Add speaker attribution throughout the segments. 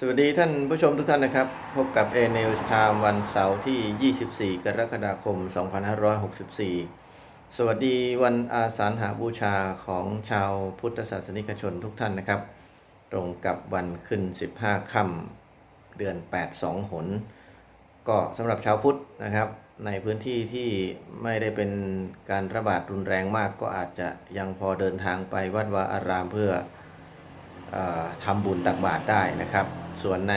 Speaker 1: สวัสดีท่านผู้ชมทุกท่านนะครับ พบกับ A News Time วันเสาร์ที่ 24 กรกฎาคม 2564 สวัสดีวันอาสาฬหาบูชาของชาวพุทธศาสนิกชนทุกท่านนะครับ ตรงกับวันขึ้น 15 ค่ำเดือน 8 2 หน ก็สำหรับชาวพุทธนะครับ ในพื้นที่ที่ไม่ได้เป็นการระบาดรุนแรงมากก็อาจจะยังพอเดินทางไปวัดวาอารามเพื่ออทำบุญตักบาตรได้นะครับ ส่วนใน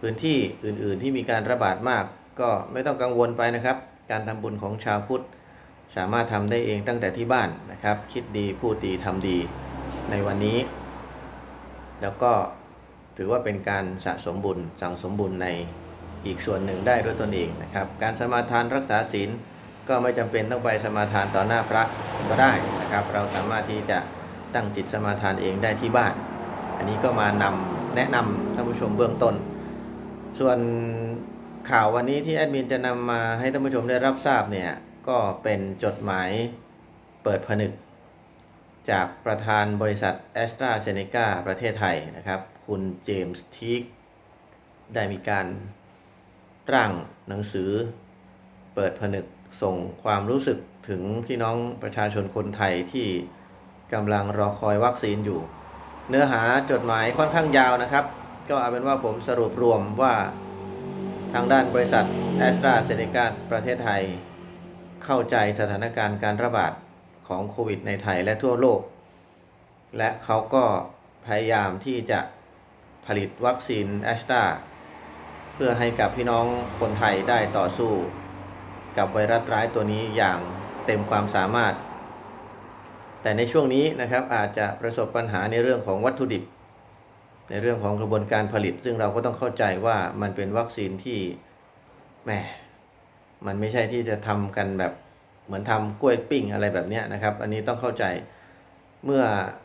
Speaker 1: พื้นที่อื่นๆที่มีการระบาดมาก ก็ไม่ต้องกังวลไปนะครับ การทำบุญของชาวพุทธ สามารถทำได้เองตั้งแต่ที่บ้านนะครับ คิดดีพูดดีทำดีในวันนี้ แล้วก็ถือว่าเป็นการสะสมบุญสั่งสมบุญในอีกส่วนหนึ่งได้ด้วยตนเองนะครับ การสมาทานรักษาศีลก็ไม่จำเป็นต้องไปสมาทานต่อหน้าพระก็ได้นะครับ เราสามารถที่จะตั้งจิตสมาทานเองได้ที่บ้าน อันนี้ก็มานำ แนะนำท่านผู้ชมเบื้องต้น ส่วนข่าววันนี้ที่แอดมินจะนำมาให้ท่านผู้ชมได้รับทราบเนี่ยก็เป็นจดหมายเปิดผนึก จากประธานบริษัทแอสตราเซเนกาประเทศไทยนะครับ คุณเจมส์ทีกได้มีการร่างหนังสือ เปิดผนึกส่งความรู้สึกถึงพี่น้องประชาชนคนไทยที่กำลังรอคอยวัคซีนอยู่ เนื้อหาจดหมายค่อนข้างยาวนะครับ ก็เอาเป็นว่าผมสรุปรวมว่าทางด้านบริษัทแอสตราเซเนกาประเทศไทย เข้าใจสถานการณ์การระบาดของโควิดในไทยและทั่วโลก และเขาก็พยายามที่จะผลิตวัคซีนแอสตราเพื่อให้กับพี่น้องคนไทยได้ต่อสู้ กับไวรัสร้ายตัวนี้อย่างเต็มความสามารถ แต่ในช่วงนี้นะครับอาจจะประสบปัญหาในเรื่องของวัตถุดิบ ในเรื่องของกระบวนการผลิต ซึ่งเราก็ต้องเข้าใจว่ามันเป็นวัคซีนที่แหมมันไม่ใช่ที่จะทำกันแบบเหมือนทำกล้วยปิ้งอะไรแบบนี้นะครับ อันนี้ต้องเข้าใจเมื่อ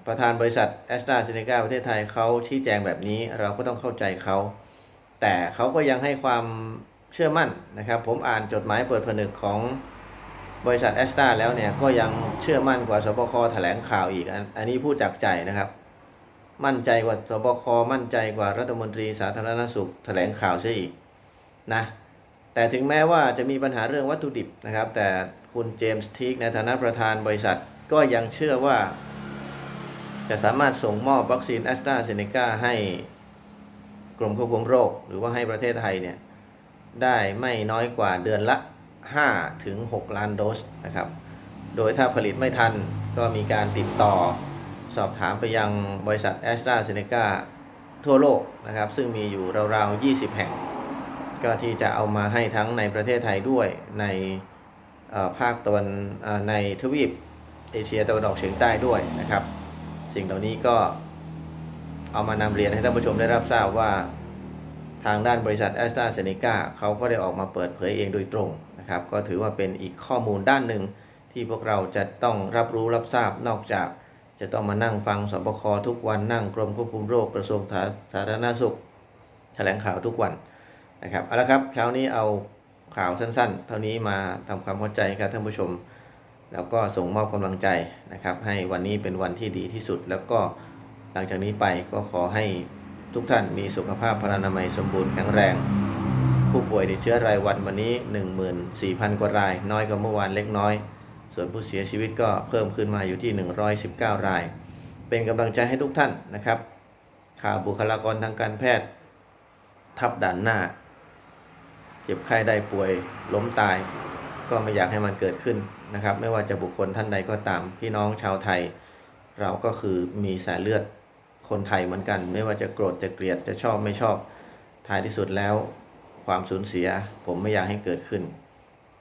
Speaker 1: ประธานบริษัทแอสตราเซเนกาประเทศไทยเขาชี้แจงแบบนี้เราก็ต้องเข้าใจเขาแต่เขาก็ยังให้ความเชื่อมั่นนะครับ ผมอ่านจดหมายเปิดผนึกของ บริษัทแอสตราแล้วเนี่ยก็ยังเชื่อมั่นกว่าสบคแถลงข่าวอีกอันอันนี้พูดจากใจนะครับ มั่นใจกว่าสบคมั่นใจกว่ารัฐมนตรีสาธารณสุขแถลงข่าวซะอีกนะแต่ถึงแม้ว่าจะมีปัญหาเรื่องวัตถุดิบนะครับ แต่คุณเจมส์ทีกในฐานะประธานบริษัทก็ยังเชื่อว่า จะสามารถส่งมอบวัคซีนแอสตราเซเนกาให้กรมควบคุมโรค หรือว่าให้ประเทศไทยเนี่ยได้ไม่น้อยกว่าเดือนละ 5ถึง6ล้านโดสนะครับ โดยถ้าผลิตไม่ทันก็มีการติดต่อสอบถามไปยังบริษัทแอสตราเซเนกาทั่วโลกนะครับ ซึ่งมีอยู่ราวๆ 20 แห่ง ก็ที่จะเอามาให้ทั้งในประเทศไทยด้วยในภาคตะวันในทวีปเอเชียตะวันออกเฉียงใต้ด้วยนะครับ สิ่งเหล่านี้ก็เอามานำเรียนให้ท่านผู้ชมได้รับทราบว่า ทางด้านบริษัทแอสตราเซเนกาเขาก็ได้ออกมาเปิดเผยเองโดยตรงนะครับ ก็ถือว่าเป็นอีกข้อมูลด้านหนึ่ง ที่พวกเราจะต้องรับรู้รับทราบนอกจาก จะต้องมานั่งฟังสบคทุกวันนั่งกรมควบคุมโรคกระทรวงสาธารณสุข แถลงข่าวทุกวันนะครับเอาละครับเช้านี้เอาข่าวสั้น ๆ เท่านี้มาทำความเข้าใจกับท่านผู้ชม แล้วก็ส่งมอบกำลังใจนะครับ ให้วันนี้เป็นวันที่ดีที่สุด แล้วก็หลังจากนี้ไปก็ขอให้ ทุกท่านมีสุขภาพพลานามัยสมบูรณ์แข็งแรง ผู้ป่วยในเชื้อรายวันวันนี้ 14,000 กว่าราย น้อยกว่าเมื่อวานเล็กน้อย ส่วนผู้เสียชีวิตก็เพิ่มขึ้นมาอยู่ที่ 119 ราย เป็นกำลังใจให้ทุกท่านนะครับข่าวบุคลากรทางการแพทย์ ทับด่านหน้า เจ็บไข้ได้ป่วยล้มตาย ก็ไม่อยากให้มันเกิดขึ้นนะครับ ไม่ว่าจะบุคคลท่านใดก็ตามพี่น้องชาวไทย เราก็คือมีสายเลือด คนไทยเหมือนกัน ไม่ว่าจะโกรธจะเกลียดจะชอบไม่ชอบท้ายที่สุดแล้ว ความสูญเสียผมไม่อยากให้เกิดขึ้น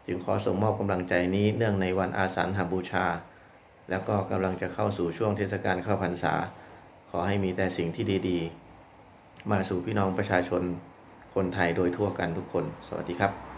Speaker 1: จึงขอส่งมอบกำลังใจนี้เนื่องในวันอาสาฬหบูชา แล้วก็กำลังจะเข้าสู่ช่วงเทศกาลเข้าพรรษา ขอให้มีแต่สิ่งที่ดีๆ มาสู่พี่น้องประชาชนคนไทยโดยทั่วกันทุกคน สวัสดีครับ